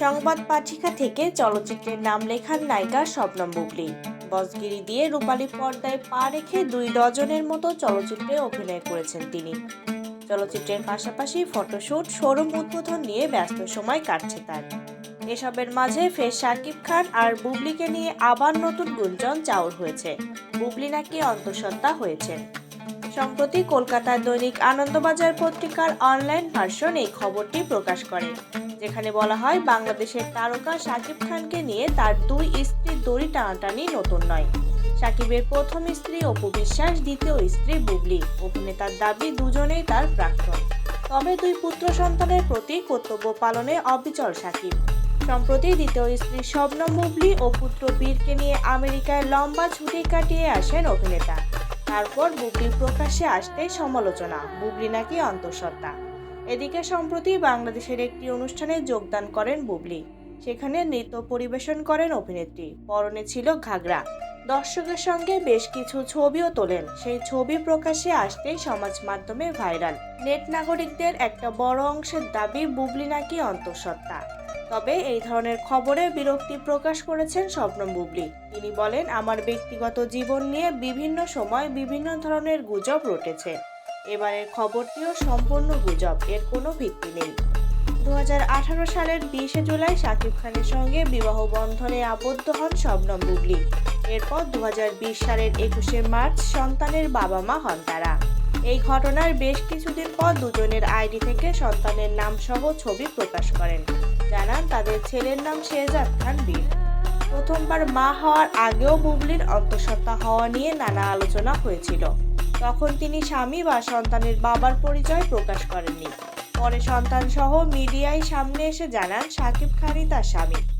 সংবাদ পাঠিকা থেকে চলচ্চিত্রের নাম লেখার নায়িকা শবনম বুবলি। বসগিরি দিয়ে রূপালী পর্দায় পা রেখে দুই ডজনের মতো চলচ্চিত্রে অভিনয় করেছেন তিনি। চলচ্চিত্রের পাশাপাশি ফটোশুট, শোরুম উদ্বোধন নিয়ে ব্যস্ত সময় কাটছে তার। এসবের মাঝে ফের শাকিব খান আর বুবলিকে নিয়ে আবার নতুন গুঞ্জন চাউর হয়েছে। বুবলি নাকি অন্তঃসত্ত্বা হয়েছেন। সম্প্রতি কলকাতার দৈনিক আনন্দবাজার পত্রিকার অনলাইন ভার্সন এই খবরটি প্রকাশ করে, যেখানে বলা হয় বাংলাদেশের তারকা শাকিব খানকে নিয়ে তার দুই স্ত্রীর দড়ি টানাটানি নতুন নয়। সাকিবের প্রথম স্ত্রী অপু বিশ্বাস, দ্বিতীয় স্ত্রী বুবলি। অভিনেতার দাবি, দুজনেই তার প্রাক্তন। তবে দুই পুত্র সন্তানের প্রতি কর্তব্য পালনে অবিচল সাকিব। সম্প্রতি দ্বিতীয় স্ত্রী শবনম বুবলি ও পুত্র বীরকে নিয়ে আমেরিকায় লম্বা ছুটি কাটিয়ে আসেন অভিনেতা। তারপর বুবলির প্রকাশ্যে আসতেই সমালোচনা, বুবলি নাকি অন্তঃসত্ত্বা। এদিকে সম্প্রতি বাংলাদেশের একটি অনুষ্ঠানে যোগদান করেন বুবলি, সেখানে নৃত্য পরিবেশন করেন অভিনেত্রী, পরনে ছিল ঘাগরা। দর্শকের সঙ্গে বেশ কিছু ছবিও তোলেন। সেই ছবি প্রকাশে আসতেই সমাজ মাধ্যমে ভাইরাল। নেট নাগরিকদের একটা বড় অংশের দাবি, বুবলি নাকি অন্তঃসত্ত্বা। তবে এই ধরনের খবরে বিরক্তি প্রকাশ করেছেন স্বপ্নম বুবলি। তিনি বলেন, আমার ব্যক্তিগত জীবন নিয়ে বিভিন্ন সময় বিভিন্ন ধরনের গুজব রটেছে। এবারের খবরটিও সম্পূর্ণ গুজব, এর কোনো ভিত্তি নেই। দু হাজার আঠারো সালের বিশে জুলাই শাকিব খানের সঙ্গে বিবাহ বন্ধনে আবদ্ধ হন শবনম বুবলি। এরপর দু হাজার বিশ সালের একুশে মার্চ সন্তানের বাবা মা হন তারা। এই ঘটনার বেশ কিছুদিন পর দুজনের আইডি থেকে সন্তানের নাম সহ ছবি প্রকাশ করেন। জানান তাদের ছেলের নাম শেহজাদ খান বীর। প্রথমবার মা হওয়ার আগেও বুবলির অন্তঃসত্ত্বা হওয়া নিয়ে নানা আলোচনা হয়েছিল। তখন তিনি স্বামী বা সন্তানের বাবার পরিচয় প্রকাশ করেননি। পরে সন্তান সহ মিডিয়ায় সামনে এসে জানান সাকিব খানই তার স্বামী।